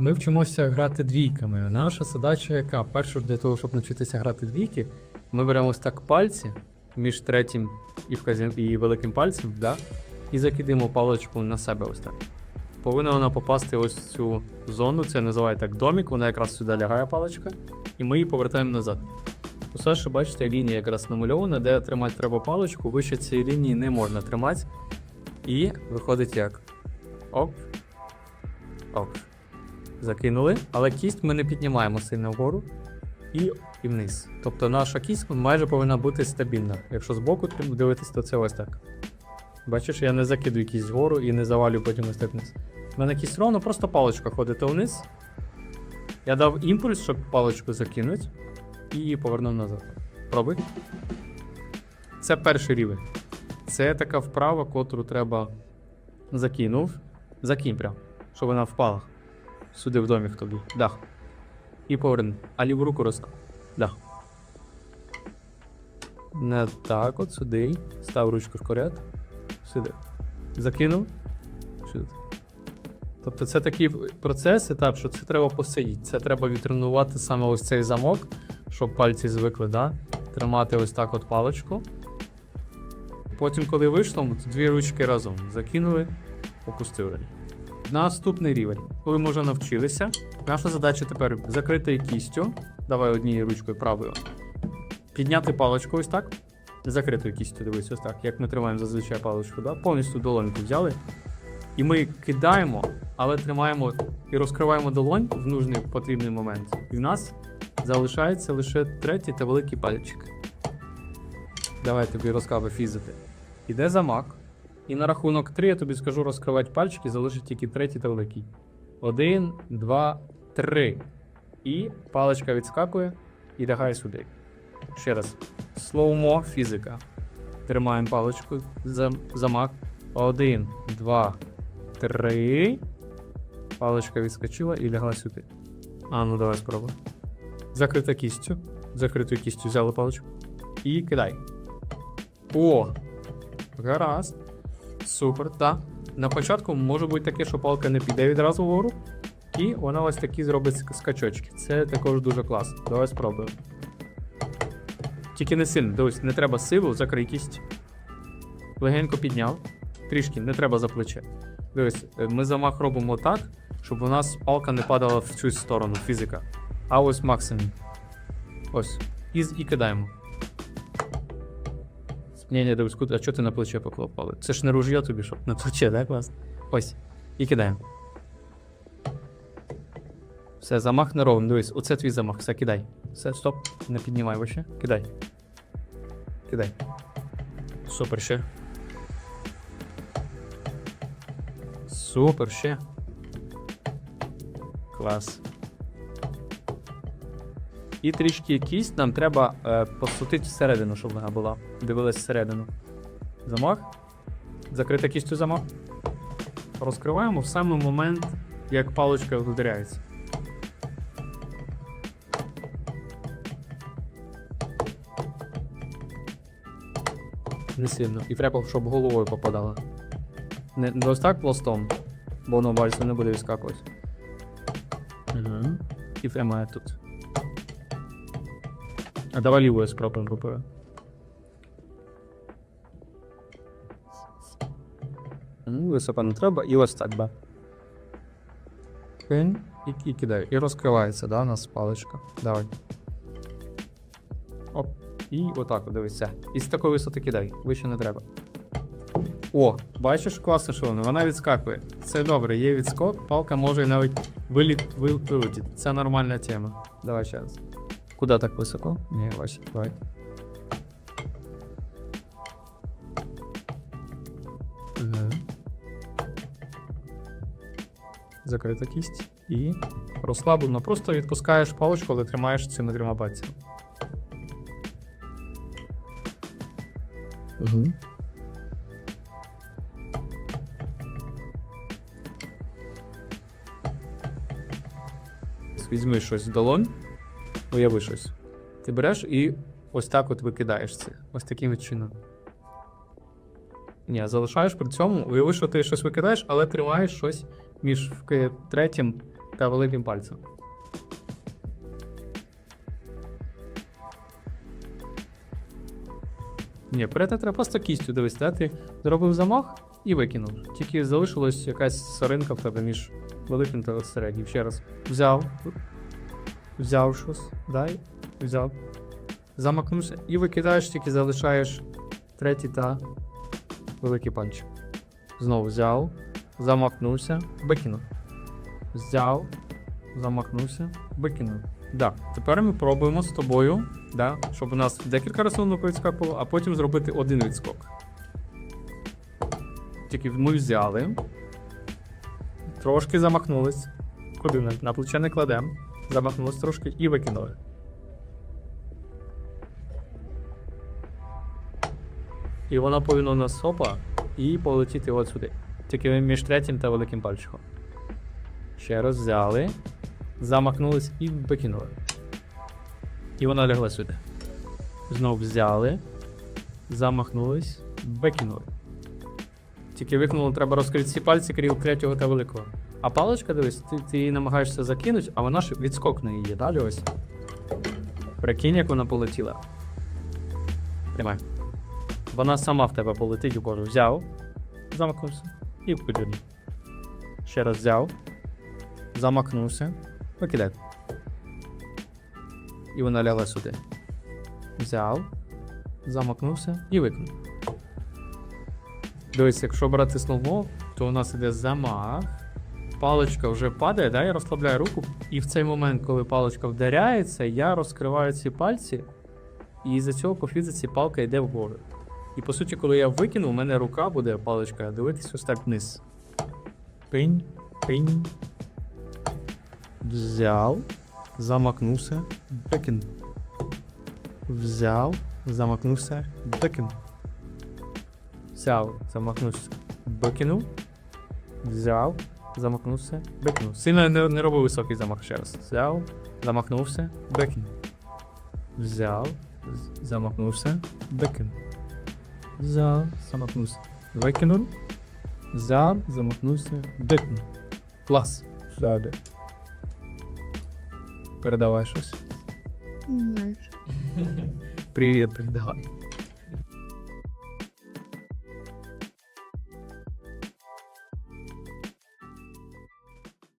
Ми вчимося грати двійками. Наша задача яка? Перше, для того, щоб навчитися грати двійки, ми беремо ось так пальці між третім і, вказів... і великим пальцем, да? і закидаємо паличку на себе ось так. Повинна вона попасти ось в цю зону, це називає так домік, вона якраз сюди лягає паличка, і ми її повертаємо назад. Усе, що бачите, лінія якраз намальована, де тримати треба паличку, вище цієї лінії не можна тримати. І виходить як? Оп. Оп. Закинули, але кість ми не піднімаємо сильно вгору і, і вниз. Тобто наша кість майже повинна бути стабільна. Якщо збоку дивитись, то це ось так. Бачиш, я не закидую кість вгору і не завалюю потім ось так вниз. У мене кість ровно, просто паличка ходить вниз. Я дав імпульс, щоб паличку закинути, і повернув назад. Пробуй. Це перший рівень. Це така вправа, котру треба закинув. Закинь прям, щоб вона впала. Сюди в домік тобі. Дах. І поверни. А ліву руку розстав. Дах. Не так, от сюди. Став ручку вкоряд. Сюди. Закинув. Сюди. Тобто це такий процес, етап, що це треба посидіти. Це треба відтренувати саме ось цей замок, щоб пальці звикли, да? тримати ось так от паличку. Потім, коли вийшло, дві ручки разом закинули, опустили. Наступний рівень. Коли ми вже навчилися, наша задача тепер закрити кістю. Давай однією ручкою правою. Підняти паличку ось так. Закритою кістю, дивись, ось так. Як ми тримаємо зазвичай паличку, да? повністю долоньку взяли. І ми кидаємо, але тримаємо і розкриваємо долонь в нужний потрібний момент. І в нас залишається лише третій та великий пальчик. Давай тобі розкажу фізити. Іде замок. І на рахунок 3 я тобі скажу розкривати пальчики, залишить тільки третій та великий. Один, два, три. І паличка відскакує і лягає сюди. Ще раз. Слоумо фізика. Тримаємо паличку за замок. Один, два, три. Паличка відскочила і лягла сюди. А, ну давай спробуй. Закрита кістю. Закритою кістю взяли паличку. І кидай. О! Гаразд. Супер, так. На початку може бути таке, що палка не піде відразу вгору. І вона ось такі зробить скачочки. Це також дуже класно. Давай спробуємо. Тільки не сильно, дивись, не треба силу, закрий кість. Легенько підняв. Трішки, не треба за плече. Дивись, е, ми замах робимо так, щоб у нас палка не падала в цю сторону, фізика. А ось максимум. Ось. І, і кидаємо. Ні, ні, дивись, а чого ти на плече поклав палець? Це ж не ружьє тобі, щоб на плече, так, класно? Ось. І кидаємо. Все, замах не ровно. Дивись, оце твій замах. Все, кидай. Все, стоп. Не піднімай вообще. Кидай. Кидай. Супер ще. Супер ще. Клас. І трішки кість нам треба е, посутити всередину, щоб вона була. Дивилась всередину. Замах. Закрита кістю замах. Розкриваємо в самий момент, як паличка вдаряється. Не сильно. І треба, щоб головою попадало. Не, не ось так пластом, бо воно бачиться не буде відскакувати. Угу. І прямо тут. А давай лівою спробуємо попою. Високо не треба, і ось так, ба. Кинь і, і кидаю. І розкривається, да, у нас паличка. Давай. Оп. І отак, от, дивися. І з такої висоти кидай, вище не треба. О, бачиш, класно, що воно, вона відскакує. Це добре, є відскок, палка може навіть виліт, вил- вилетіти. Це нормальна тема. Давай ще раз. Куда так високо? Ні, бачиш, давай. Закрита кість. І розслаблено. Просто відпускаєш паличку, але тримаєш цими трьома пальцями. Угу. Візьми щось в долонь, уяви щось. Ти береш і ось так от викидаєш це. Ось таким чином. Ні, залишаєш при цьому, уяви, що ти щось викидаєш, але тримаєш щось між третім та великим пальцем. Ні, перед треба просто кістю дивись, да? ти зробив замах і викинув. Тільки залишилась якась соринка в тебе між великим та середнім. Ще раз. Взяв. Взяв щось, дай, взяв. Замахнувся і викидаєш, тільки залишаєш третій та великий пальчик. Знову взяв, замахнувся, викинув. Взяв, замахнувся, викинув. Да. Тепер ми пробуємо з тобою, да, щоб у нас декілька рисунок відскакувало, а потім зробити один відскок. Тільки ми взяли, трошки замахнулись. Куди на, плече не кладемо. Замахнулись трошки і викинули. І вона повинна у нас сопа і полетіти от сюди. Тільки між третім та великим пальчиком. Ще раз взяли, замахнулись і викинули. І вона лягла сюди. Знов взяли, замахнулись, викинули. Тільки викинули, треба розкрити всі пальці, крім третього та великого. А паличка, дивись, ти, ти її намагаєшся закинути, а вона ж відскокне її, далі ось. Прикинь, як вона полетіла. Тримай. Вона сама в тебе полетить кожу. Взяв, замахнувся і викинув. Ще раз взяв, замахнувся, викидай. І вона лягла сюди. Взяв, замахнувся і викинув. Дивись, якщо брати слово, то у нас іде замах. Паличка вже падає, да, я розслабляю руку. І в цей момент, коли паличка вдаряється, я розкриваю ці пальці, і з-за цього по фізиці палка йде вгору. І по суті, коли я викину, у мене рука буде паличка дивитися ось так вниз. Пинь, пинь. Взяв, замахнувся, викинув. Взяв, замахнувся, викинув. Взяв, замахнувся, викинув. Взяв, замахнувся, викинув. Сильно не, не робив високий замах ще раз. Взяв, замахнувся, викинув. Взяв, замахнувся, викинув. Взяв, замахнувся, викинув. Взяв, замахнувся, викинув. Клас. Далі. Передавай щось. Привіт, передавай.